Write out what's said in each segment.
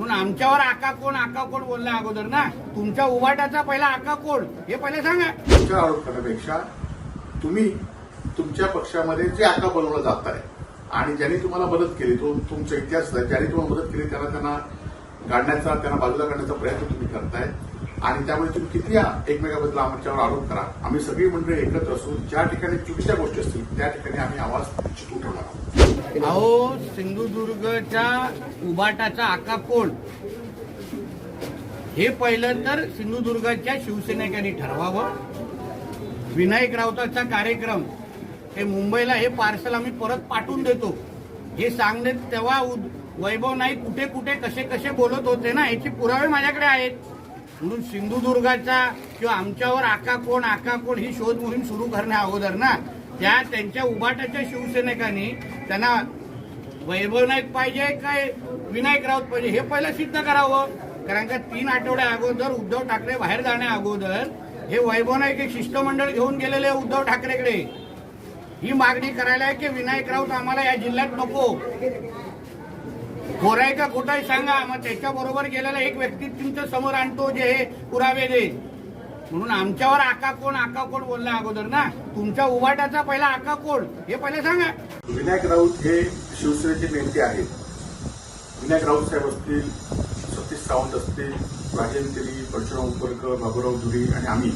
म्हणून आमच्यावर आका कोण आका कोण बोलला अगोदर ना? तुमच्या उभाटाचा पहिला आका कोण? हे पहिले सांगा. तुमच्या आरोप करण्यापेक्षा तुम्ही तुमच्या पक्षामध्ये जे आका बनवलं जात आहे आणि ज्यांनी तुम्हाला मदत केली तो तुमचा इतिहास ज्याने ज्यांनी तुम्हाला मदत केली त्यांना त्यांना गाडण्याचा त्यांना बाजूला काढण्याचा प्रयत्न तुम्ही करताय. आणि त्यामुळे तुम्ही किती एकमेकाबद्दल आमच्यावर आरोप करा. आम्ही सगळी मंडळी एकत्र असून ज्या ठिकाणी चुकीच्या गोष्टी असतील त्या ठिकाणी आम्ही आवाज निश्चित उठवणार आहोत. अहो सिंधुदुर्गच्या उभाटाचा आका कोण? हे पहिलं तर सिंधुदुर्गच्या शिवसेनेकांनी ठरवावं. विनायक राऊताचा कार्यक्रम हे मुंबईला हे पार्सल आम्ही परत पाठवून देतो. हे सांगणे तेव्हा उद- वैभव नाही कुठे कुठे कसे कसे बोलत होते ना याचे पुरावे माझ्याकडे आहेत. म्हणून सिंधुदुर्गाचा किंवा आमच्यावर आका कोण आका कोण ही शोध मोहीम सुरू करण्या अगोदर ना त्या त्यांच्या उभाटाच्या शिवसैनिकांनी त्यांना वैभव नाईक पाहिजे काय विनायक राऊत पाहिजे हे पहिलं सिद्ध करावं. कारण का तीन आठवड्या अगोदर उद्धव ठाकरे बाहेर जाण्या अगोदर हे वैभव नाईक एक शिष्टमंडळ घेऊन गेलेले आहे उद्धव ठाकरेकडे. ही मागणी करायला आहे की विनायक राऊत आम्हाला या जिल्ह्यात नको. खोराय का खोटाय सांगा मग त्याच्याबरोबर गेलेला एक व्यक्ती तुमच्यासमोर आणतो जे हे पुरावे देईल म्हणून आमच्यावर आका कोण आका कोण बोलला अगोदर ना? तुमच्या उभाटाचा पहिला आका कोण? हे पहिले सांगा. विनायक राऊत हे शिवसेनेचे नेते आहेत. विनायक राऊत साहेब असतील सतीश सावंत असतील राजेंद्र तेली परशुराम उपरकर बाबूराव धुरी आणि आम्ही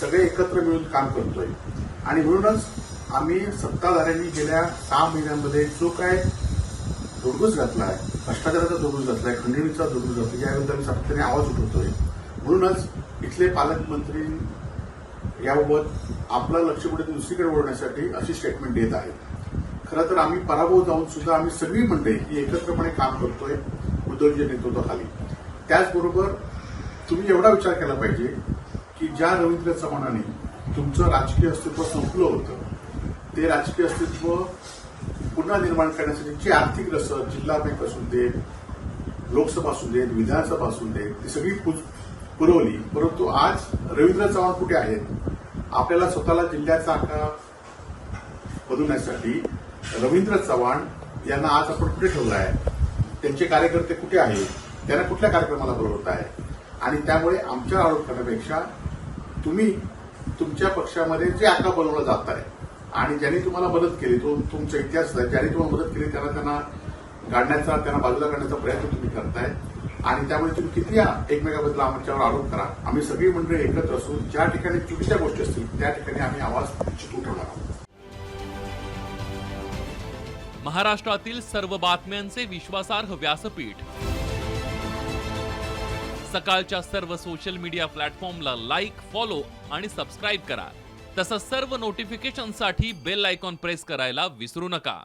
सगळे एकत्र मिळून काम करतोय. आणि म्हणूनच आम्ही सत्ताधाऱ्यांनी गेल्या सहा महिन्यांमध्ये जो काय दुडगूस घातला आहे भ्रष्टाचाराचा घातला आहे खंडणीचा धुडगूस घातला याबद्दल आम्ही सातत्याने आवाज उठवतोय. म्हणूनच इथले पालकमंत्री याबाबत आपलं लक्ष कुठे दुसरीकडे ओढण्यासाठी अशी स्टेटमेंट देत आहेत. खरं तर आम्ही पराभव जाऊन सुद्धा आम्ही सगळी मंडळी ही एकत्रपणे काम करतोय उद्धवजी नेतृत्वाखाली. त्याचबरोबर तुम्ही एवढा विचार केला पाहिजे की ज्या रवींद्र चव्हाणांनी तुमचं राजकीय अस्तित्व संपलं होतं ते राजकीय अस्तित्व पुन्हा निर्माण करण्यासाठी जी आर्थिक रसद जिल्हा बँक असून देत लोकसभा असू देत विधानसभा असून देत ती सगळी पुरवली. परंतु आज रवींद्र चव्हाण कुठे आहेत? आपल्याला स्वतःला जिल्ह्याचा आकार बनवण्यासाठी रवींद्र चव्हाण यांना आज आपण कुठे ठेवलं आहे? त्यांचे कार्यकर्ते कुठे आहेत? त्यांना कुठल्या कार्यक्रमाला बोलवत आहे? आणि त्यामुळे आमच्या आरोप करण्यापेक्षा तुम्ही तुमच्या पक्षामध्ये जे आका बनवलं जात आहे आणि ज्यांनी तुम्हाला मदत केली तो तुमचा इतिहास ज्यांनी तुम्हाला मदत केली त्यांना त्यांना काढण्याचा त्यांना बाजूला काढण्याचा प्रयत्न तुम्ही करताय. आणि त्यामुळे तुम्ही किती एकमेकाबद्दल आमच्यावर आरोप करा. आम्ही सगळी मंडळी एकत्र असून ज्या ठिकाणी चुकीच्या गोष्टी असतील त्या ठिकाणी आम्ही आवाज निश्चित उठवणार आहोत. महाराष्ट्रातील सर्व बातम्यांचे विश्वासार्ह व्यासपीठ. सकाळच्या सर्व सोशल मीडिया प्लॅटफॉर्मला लाईक फॉलो आणि सबस्क्राईब करा. तसंच सर्व नोटिफिकेशनसाठी बेल आयकॉन प्रेस करायला विसरू नका.